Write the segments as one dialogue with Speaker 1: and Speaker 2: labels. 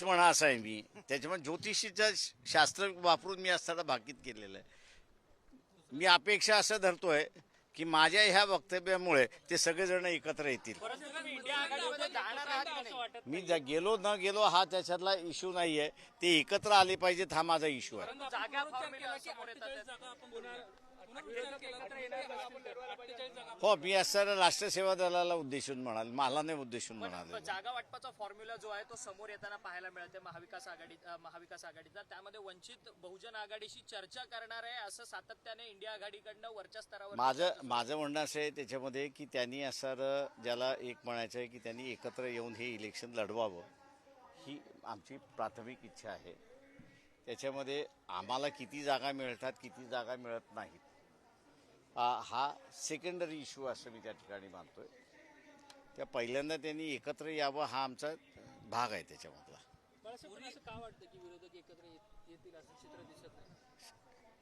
Speaker 1: ज्योतिष म्हणा असं आहे मी. त्याच्यामुळे ज्योतिषीचं शास्त्र वापरून मी असताना भाकीत केलेलं आहे. मी अपेक्षा असं धरतोय की माझ्या ह्या वक्तव्यामुळे ते सगळेजण एकत्र येतील. मी ज्या गेलो न गेलो हा त्याच्यातला इश्यू नाही आहे ते एकत्र आले पाहिजेत हा माझा इश्यू आहे. हो मी असं राष्ट्रसेवा दलाला उद्देशून म्हणाल मला नाही उद्देशून म्हणाल.
Speaker 2: जागा वाटपाचा फॉर्म्युला जो आहे तो समोर येताना पाहायला मिळते महाविकास आघाडी महाविकास आघाडीचा. त्यामध्ये वंचित बहुजन आघाडीशी चर्चा करणार आहे असं सातत्याने इंडिया आघाडीकडनं वरच्या स्तरावर
Speaker 1: माझं माझं म्हणणं असं आहे त्याच्यामध्ये की त्यांनी असं ज्याला एक म्हणायचं आहे की त्यांनी एकत्र येऊन हे इलेक्शन लढवावं ही आमची प्राथमिक इच्छा आहे. त्याच्यामध्ये आम्हाला किती जागा मिळतात किती जागा मिळत नाहीत. हा सेकंडरी इश्यू असं मी त्या ठिकाणी मानतोय. त्या पहिल्यांदा त्यांनी एकत्र यावं हा आमचा भाग आहे त्याच्यामधला.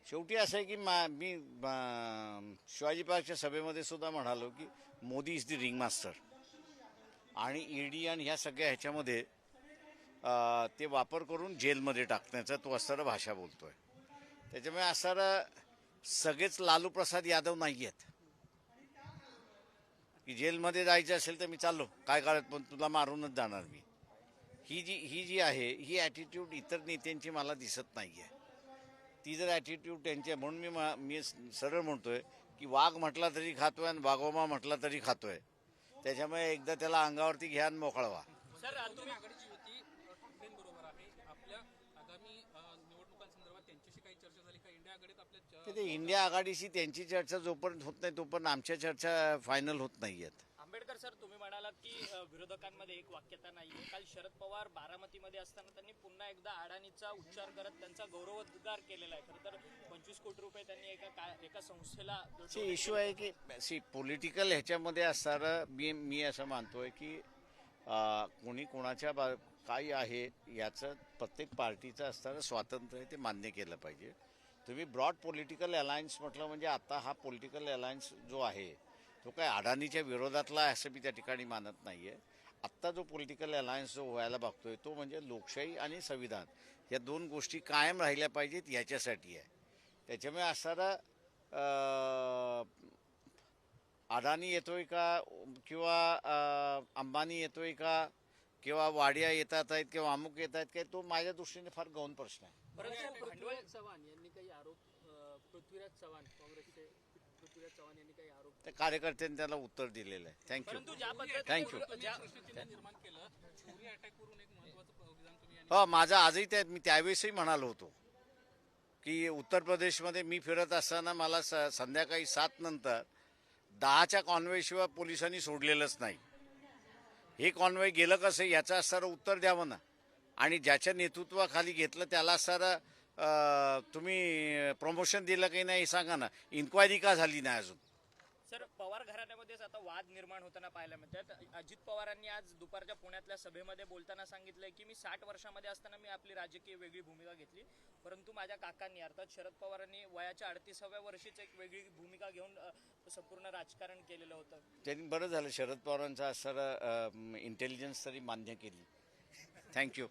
Speaker 1: शेवटी असं आहे की मा मी शिवाजी पार्कच्या सभेमध्ये सुद्धा म्हणालो की Modi is the ring master आणि ईडी आणि ह्या सगळ्या ह्याच्यामध्ये ते वापर करून जेलमध्ये टाकण्याचा तो असणारा भाषा बोलतोय. त्याच्यामुळे असणारा सगळेच लालू प्रसाद यादव नाही आहेत की जेलमध्ये जायचं असेल तर मी चाललो. काय काळात पण तुला मारूनच जाणार मी. ही जी ही जी आहे ही ॲटिट्यूड इतर नेत्यांची मला दिसत नाही आहे ती जर ॲटिट्यूड त्यांची आहे म्हणून मी मा- मी सरळ म्हणतो आहे की वाघ म्हटला तरी खातो आहे आणि वाघोबा म्हटला तरी खातो आहे त्याच्यामुळे एकदा त्याला अंगावरती घ्या आणि मोकळवा
Speaker 3: त्यांच्याशी काही चर्चा झाली का? इंडिया आघाडीत आपल्या
Speaker 1: इंडिया आघाडीशी त्यांची चर्चा जोपर्यंत होत नाही तोपर्यंत आमच्या चर्चा फायनल होत नाही आहेत
Speaker 2: आंबेडकर सर तुम्ही म्हणालात की अ, विरोधकांमध्ये एक वाक्यता नाहीये. काल शरद पवार बारामतीमध्ये असताना त्यांनी पुन्हा एकदा अडाणीचा उच्चार करत त्यांचा गौरवोद्गार केलेला आहे. खरं तर पंचवीस कोटी रुपये त्यांनी एका का- एका संस्थेला
Speaker 1: सी इश्यू आहे की सी पॉलिटिकल ह्याच्यामध्ये असणारं मी मी असं मानतोय की अं, कोणी कोणाच्या बा काय आहे याचं प्रत्येक पार्टीचं असताना स्वातंत्र्य आहे ते मान्य केलं पाहिजे. तुम्ही ब्रॉड पॉलिटिकल अलायन्स म्हटलं म्हणजे आता हा पॉलिटिकल अलायन्स जो आहे तो काय अडाणीच्या विरोधातला आहे असं मी त्या ठिकाणी मानत नाही आहे आत्ता जो पॉलिटिकल अलायन्स जो व्हायला बघतोय तो म्हणजे लोकशाही आणि संविधान. या दोन गोष्टी कायम राहिल्या पाहिजेत याच्यासाठी आहे. त्याच्यामुळे असणारा अडाणी येतोय का किंवा अंबानी येतोय का किंवा वाडिया येतात आहेत किंवा अमुक येत आहेत काय तो माझ्या दृष्टीने फार गौण प्रश्न आहे.
Speaker 2: परंतु भांडवल
Speaker 3: पृथ्वीराज चव्हाण यांनी काही आरोप अ, पृथ्वीराज चव्हाण काँग्रेसचे पृथ्वीराज चव्हाण यांनी काही आरोप
Speaker 1: त्या कार्यकर्त्यांनी त्याला उत्तर दिलेलं आहे. थँक्यू थँक्यू
Speaker 2: ज्या-
Speaker 3: परिस्थितीने निर्माण केलं चोरी अटॅकवरून एक महत्वाचं विधान तुम्ही यांनी
Speaker 1: हो माझं आजही त्या मी त्यावेळेसही म्हणालो होतो की उत्तर प्रदेशमध्ये मी फिरत असताना मला स संध्याकाळी सात नंतर दहाच्या कॉन्वेशिवाय पोलिसांनी सोडलेलंच नाही. हे कॉन्वॉय गेलं कसं याचा सर उत्तर द्यावं ना. आणि ज्याच्या नेतृत्वाखाली घेतलं त्याला सर तुम्ही प्रमोशन दिलं की नाही हे सांगा ना. इन्क्वायरी का झाली नाही अजून?
Speaker 2: सर पवार घराण्यामध्येच आता वाद निर्माण होताना पाहायला मिळतात. अजित पवारांनी आज दुपारच्या पुण्यातल्या सभेमध्ये बोलताना सांगितलंय की मी साठ वर्षामध्ये असताना मी आपली राजकीय वेगळी भूमिका घेतली. परंतु माझ्या काकांनी अर्थात शरद पवारांनी वयाच्या अडतीसाव्या वर्षीच एक वेगळी भूमिका घेऊन संपूर्ण राजकारण केलेलं होतं.
Speaker 1: त्यांनी बरं झालं. शरद पवारांचा सर इंटेलिजन्स तरी मान्य केली. थँक्यू